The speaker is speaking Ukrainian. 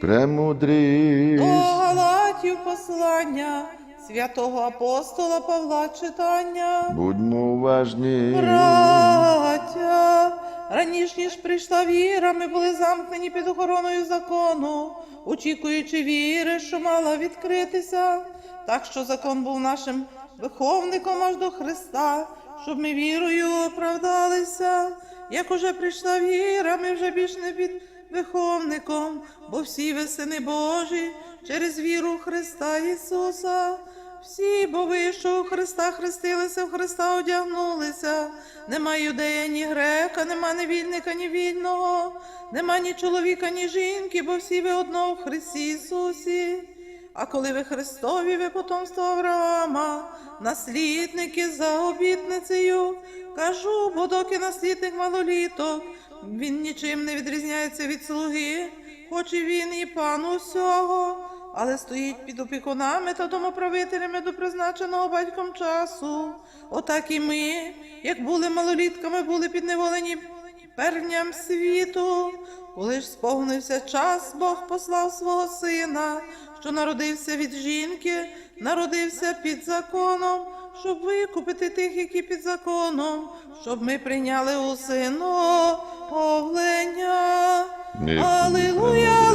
Премудрість. Галатів послання святого апостола Павла читання. Будьмо уважні. Браття, раніше ніж прийшла віра, ми були замкнені під охороною закону, очікуючи віри, що мала відкритися, так що закон був нашим виховником аж до Христа, щоб ми вірою оправдалися. Як уже прийшла віра, ми вже більш не під виховником, бо всі ви сини Божі через віру Христа Ісуса. Всі, бо ви, що у Христа хрестилися, в Христа одягнулися. Нема юдея, ні грека, нема ні вільника, ні вільного, нема ні чоловіка, ні жінки, бо всі ви одно в Христі Ісусі. А коли ви Христові, ви потомство Авраама, наслідники за обітницею. Кажу, бо доки наслідник малоліток, він нічим не відрізняється від слуги, хоч і він і пан усього, але стоїть під опікунами та домоправителями до призначеного батьком часу. Отак і ми, як були малолітками, були підневолені перням світу. Коли ж сповнився час, Бог послав свого сина, що народився від жінки, народився під законом, щоб викупити тих, які під законом, щоб ми прийняли усиновлення. Ми Алілуя!